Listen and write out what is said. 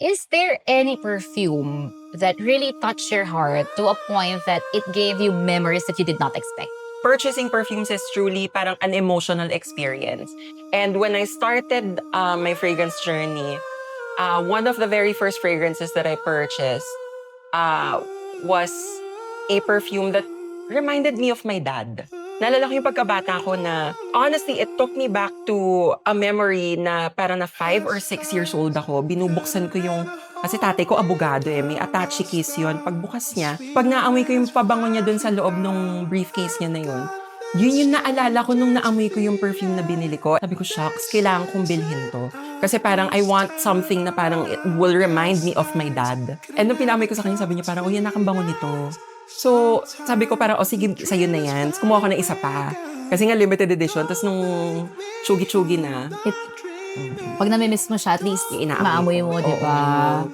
Is there any perfume that really touched your heart to a point that it gave you memories that you did not expect? purchasing perfumes is truly parang an emotional experience. And when I started uh, my fragrance journey, uh, one of the very first fragrances that I purchased uh, was a perfume that reminded me of my dad. Naalala ko yung pagkabata ko na, honestly, it took me back to a memory na parang na five or six years old ako. Binubuksan ko yung, kasi tatay ko abogado eh, may attache case yun. Pagbukas niya, pag naamoy ko yung pabango niya dun sa loob ng briefcase niya na yun, yun yung naalala ko nung naamoy ko yung perfume na binili ko. Sabi ko, shucks, kailangan kong bilhin to. Kasi parang I want something na parang it will remind me of my dad. And nung pinamoy ko sa kanya, sabi niya parang, oh yan, nakambango nito. So, sabi ko parang, oh sige, sa'yo na yan. So, kumuha ko ng isa pa. Kasi nga limited edition. Tapos nung chugi-chugi na, It, pag namimiss mo siya, at least Inaamoy maamoy ko. mo, di ba? Oo.